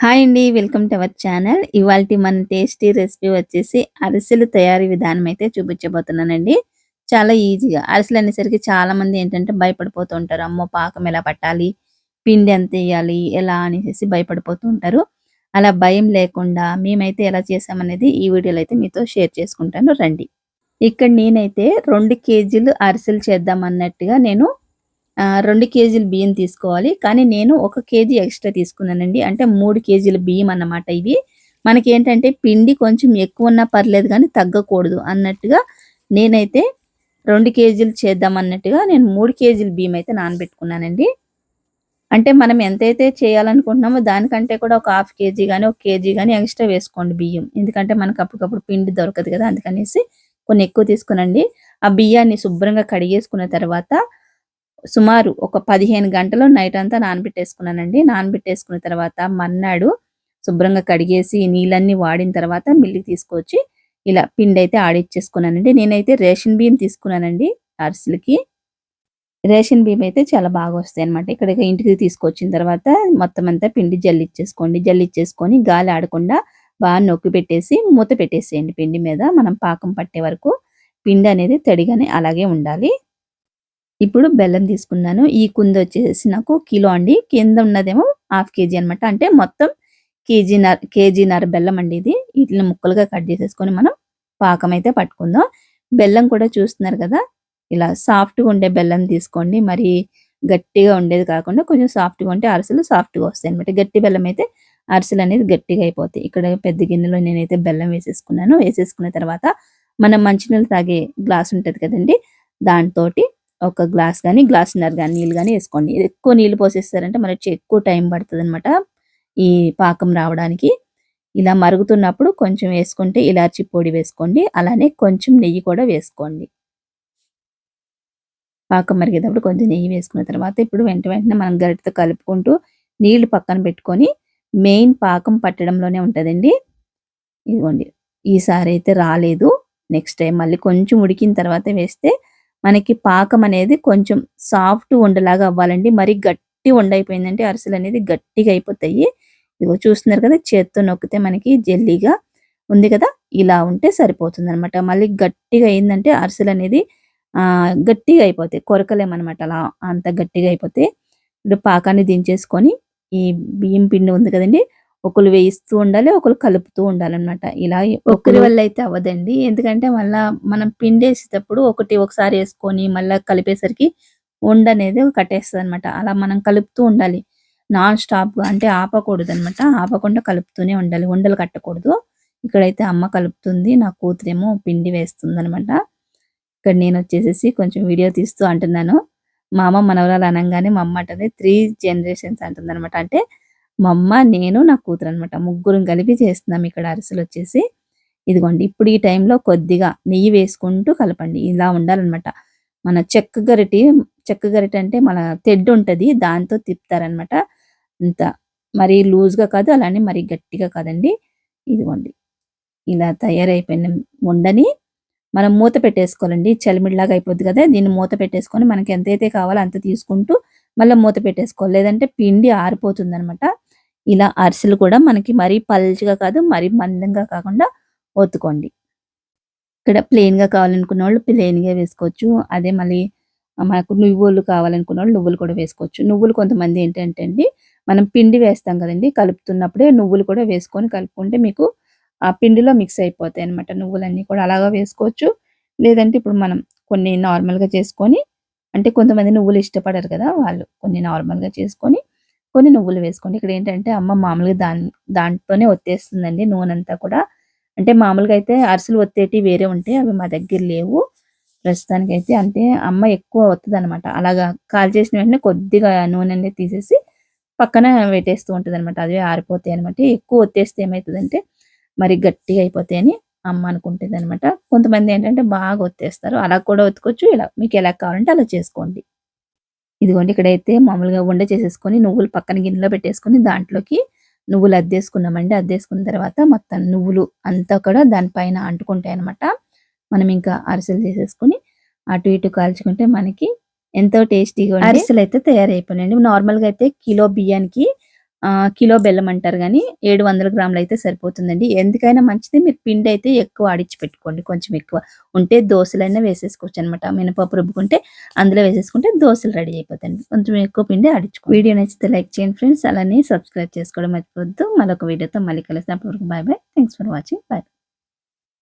Hi అండి welcome to our channel ఇవాళ మన టేస్టీ రెసిపీ వచ్చేసి అరిసెలు తయారీ విధానం అయితే చూపించబోతున్నానండి చాలా ఈజీగా అరిసెలు అనేసరికి చాలా మంది ఏంటంటే భయపడిపోతూ ఉంటారు. అమ్మో పాకం ఎలా పట్టాలి? పిండి ఎంత వేయాలి? ఎలా అనేసి భయపడిపోతూ ఉంటారు. అలా భయం లేకుండా మేమైతే ఎలా చేసామనేది ఈ వీడియోలో అయితే మీతో షేర్ చేసుకుంటాను. రండి. ఇక్కడ నేనైతే రెండు కేజీలు అరిసెలు చేద్దాం అన్నట్టుగా నేను రెండు కేజీలు బియ్యం తీసుకోవాలి. కానీ నేను ఒక కేజీ ఎక్స్ట్రా తీసుకున్నానండి. అంటే మూడు కేజీల బియ్యం అన్నమాట ఇవి. మనకి ఏంటంటే పిండి కొంచెం ఎక్కువ ఉన్నా పర్లేదు కానీ తగ్గకూడదు అన్నట్టుగా నేనైతే రెండు కేజీలు చేద్దాం అన్నట్టుగా నేను మూడు కేజీల బియ్యం అయితే నానబెట్టుకున్నానండి. అంటే మనం ఎంతైతే చేయాలనుకుంటున్నామో దానికంటే కూడా ఒక హాఫ్ కేజీ కానీ ఒక కేజీ కానీ ఎక్స్ట్రా వేసుకోండి బియ్యం. ఎందుకంటే మనకు అప్పటికప్పుడు పిండి దొరకదు కదా అందుకనేసి కొన్ని ఎక్కువ తీసుకునండి. ఆ బియ్యాన్ని శుభ్రంగా కడిగేసుకున్న తర్వాత సుమారు ఒక పదిహేను గంటలు నైట్ అంతా నానబెట్టేసుకున్నానండి. నానబెట్టేసుకున్న తర్వాత మన్నాడు శుభ్రంగా కడిగేసి నీళ్ళన్నీ వాడిన తర్వాత మిల్లికి తీసుకొచ్చి ఇలా పిండి అయితే ఆడిచ్చేసుకున్నానండి. నేనైతే రేషన్ బియ్యం తీసుకున్నానండి అరిసెలకి. రేషన్ బియ్యం అయితే చాలా బాగా వస్తాయి అనమాట ఇక్కడ ఇంటికి తీసుకొచ్చిన తర్వాత మొత్తం అంతా పిండి జల్లిచ్చేసుకోండి. జల్లిచ్చేసుకొని గాలి ఆడకుండా బాగా నొక్కి పెట్టేసి మూత పెట్టేసేయండి పిండి మీద. మనం పాకం పట్టే వరకు పిండి అనేది తడిగానే అలాగే ఉండాలి. ఇప్పుడు బెల్లం తీసుకున్నాను. ఈ కుంద వచ్చేసి నాకు కిలో అండి. కింద ఉన్నదేమో హాఫ్ కేజీ అన్నమాట. అంటే మొత్తం కేజీన్నర కేజీన్నర బెల్లం అండి ఇది. వీటిని ముక్కలుగా కట్ చేసేసుకొని మనం పాకం అయితే పట్టుకుందాం. బెల్లం కూడా చూస్తున్నారు కదా ఇలా సాఫ్ట్గా ఉండే బెల్లం తీసుకోండి. మరి గట్టిగా ఉండేది కాకుండా కొంచెం సాఫ్ట్గా ఉంటే అరిసెలు సాఫ్ట్గా వస్తాయి అనమాట గట్టి బెల్లం అయితే అరిసెలు అనేది గట్టిగా అయిపోతాయి. ఇక్కడ పెద్ద గిన్నెలో నేనైతే బెల్లం వేసేసుకున్నాను. వేసేసుకున్న తర్వాత మనం మంచినీళ్ళు తాగే గ్లాస్ ఉంటుంది కదండి దాంతో ఒక గ్లాస్ కానీ గ్లాసున్నర కానీ నీళ్ళు కానీ వేసుకోండి. ఎక్కువ నీళ్ళు పోసేస్తారంటే మనకి ఎక్కువ టైం పడుతుంది అనమాట ఈ పాకం రావడానికి. ఇలా మరుగుతున్నప్పుడు కొంచెం వేసుకుంటే ఇలాచి పొడి వేసుకోండి. అలానే కొంచెం నెయ్యి కూడా వేసుకోండి. పాకం మరిగేటప్పుడు కొంచెం నెయ్యి వేసుకున్న తర్వాత ఇప్పుడు వెంట వెంటనే మనం గరిటతో కలుపుకుంటూ నీళ్ళు పక్కన పెట్టుకొని మెయిన్ పాకం పట్టడంలోనే ఉంటుందండి. ఇదిగోండి. ఈసారి అయితే రాలేదు. నెక్స్ట్ టైం మళ్ళీ కొంచెం ఉడికిన తర్వాత వేస్తే మనకి పాకం అనేది కొంచెం సాఫ్ట్ ఉండలాగా అవ్వాలండి. మరి గట్టి ఉండైపోయిందంటే అరిసెలు అనేది గట్టిగా అయిపోతాయి. ఇదిగో చూస్తున్నారు కదా చేత్తో నొక్కితే మనకి జెల్లీగా ఉంది కదా ఇలా ఉంటే సరిపోతుంది అనమాట మళ్ళీ గట్టిగా అయిందంటే అరిసెలు అనేది ఆ గట్టిగా అయిపోతాయి. కొరకలేమనమాట అలా అంత గట్టిగా అయిపోతే. ఇప్పుడు పాకాన్ని దించేసుకొని ఈ బియ్యం పిండి ఉంది కదండి ఒకరు వేయిస్తూ ఉండాలి ఒకరు కలుపుతూ ఉండాలన్నమాట. ఇలా ఒకరి వల్ల అయితే అవ్వదండి. ఎందుకంటే మళ్ళా మనం పిండి వేసేటప్పుడు ఒకటి ఒకసారి వేసుకొని మళ్ళీ కలిపేసరికి ఉండ అనేది కట్టేస్తుంది అనమాట అలా మనం కలుపుతూ ఉండాలి. నాన్ స్టాప్గా అంటే ఆపకూడదు అనమాట ఆపకుండా కలుపుతూనే ఉండాలి. ఉండలు కట్టకూడదు. ఇక్కడైతే అమ్మ కలుపుతుంది నా కూతురేమో పిండి వేస్తుంది అనమాట ఇక్కడ నేను వచ్చేసేసి కొంచెం వీడియో తీస్తూ అంటున్నాను. మా అమ్మ మనవరాలు అనగానే మా అమ్మ అంటుంది త్రీ జనరేషన్స్ అంటుంది అనమాట అంటే మా అమ్మ నేను నా కూతురు అనమాట ముగ్గురం కలిపి చేస్తున్నాం ఇక్కడ అరిసెలు వచ్చేసి ఇదిగోండి ఇప్పుడు ఈ టైంలో కొద్దిగా నెయ్యి వేసుకుంటూ కలపండి. ఇలా ఉండాలన్నమాట. మన చెక్క గరిటి చెక్క గరిట అంటే మన తెడ్డు ఉంటది దాంతో తిప్పుతారనమాట అంత మరి లూజ్గా కాదు అలానే మరి గట్టిగా కాదండి. ఇదిగోండి ఇలా తయారైపోయిన ఉండని. మనం మూత పెట్టేసుకోవాలండి. చలిమిడిలాగా అయిపోద్ది కదా దీన్ని మూత పెట్టేసుకొని మనకి ఎంతైతే కావాలో అంత తీసుకుంటూ మళ్ళీ మూత పెట్టేసుకోవాలి. లేదంటే పిండి ఆరిపోతుంది అనమాట ఇలా అరిసెలు కూడా మనకి మరీ పల్చగా కాదు మరీ మందంగా కాకుండా ఒత్తుకోండి. ఇక్కడ ప్లెయిన్గా కావాలనుకున్న వాళ్ళు ప్లెయిన్గా వేసుకోవచ్చు. అదే మళ్ళీ మనకు నువ్వులు కావాలనుకున్న వాళ్ళు నువ్వులు కూడా వేసుకోవచ్చు. నువ్వులు కొంతమంది ఏంటంటే అండి మనం పిండి వేస్తాం కదండి కలుపుతున్నప్పుడే నువ్వులు కూడా వేసుకొని కలుపుకుంటే మీకు ఆ పిండిలో మిక్స్ అయిపోతాయి అనమాట నువ్వులన్నీ కూడా అలాగా వేసుకోవచ్చు. లేదంటే ఇప్పుడు మనం కొన్ని నార్మల్గా చేసుకొని అంటే కొంతమంది నువ్వులు ఇష్టపడరు కదా వాళ్ళు కొన్ని నార్మల్గా చేసుకొని కొన్ని నువ్వులు వేసుకోండి. ఇక్కడ ఏంటంటే అమ్మ మామూలుగా దాని దాంట్లోనే ఒత్తేస్తుందండి నూనె అంతా కూడా. అంటే మామూలుగా అయితే అరిసెలు ఒత్తేటి వేరే ఉంటాయి. అవి మా దగ్గర లేవు. ప్రస్తుతానికి అయితే అంటే అమ్మ ఎక్కువ వస్తుంది అనమాట అలాగా కాల్ చేసిన వెంటనే కొద్దిగా నూనె అనేది తీసేసి పక్కన పెట్టేస్తూ ఉంటుంది అనమాట అదే ఆరిపోతాయి అనమాట ఎక్కువ ఒత్తేస్తే ఏమవుతుందంటే మరి గట్టిగా అయిపోతాయని అమ్మ అనుకుంటుంది అనమాట కొంతమంది ఏంటంటే బాగా ఒత్తేస్తారు. అలా కూడా ఒత్తుకోవచ్చు. ఇలా మీకు ఎలా కావాలంటే అలా చేసుకోండి. ఇదిగోండి ఇక్కడైతే మామూలుగా ఉండ చేసేసుకొని నువ్వులు పక్కన గిన్నెలో పెట్టేసుకొని దాంట్లోకి నువ్వులు అద్దేసుకున్నామండి. అద్దేసుకున్న తర్వాత మొత్తం నువ్వులు అంతా కూడా దానిపైన అంటుకుంటాయి అనమాట మనం ఇంకా అరిసెలు చేసేసుకొని అటు ఇటు కాల్చుకుంటే మనకి ఎంతో టేస్టీగా అరిసెలు అయితే తయారైపోయినాయండి. నార్మల్గా అయితే కిలో బియ్యానికి కిలో బెల్లం అంటారు కానీ ఏడు వందల గ్రాములు అయితే సరిపోతుందండి. ఎందుకైనా మంచిది మీరు పిండి అయితే ఎక్కువ ఆడిచ్చి పెట్టుకోండి కొంచెం ఎక్కువ. ఉంటే దోశలైనా వేసేసుకోవచ్చు అనమాట మినపప్పు రుబ్బుకుంటే అందులో వేసేసుకుంటే దోశలు రెడీ అయిపోతుంది కొంచెం ఎక్కువ పిండి ఆడించుకో వీడియో నచ్చితే లైక్ చేయండి ఫ్రెండ్స్. అలానే సబ్స్క్రైబ్ చేసుకోవడం మర్చిపోద్దు మరొక వీడియోతో మళ్ళీ కలిసినప్పటి bye bye. Thanks for watching. Bye.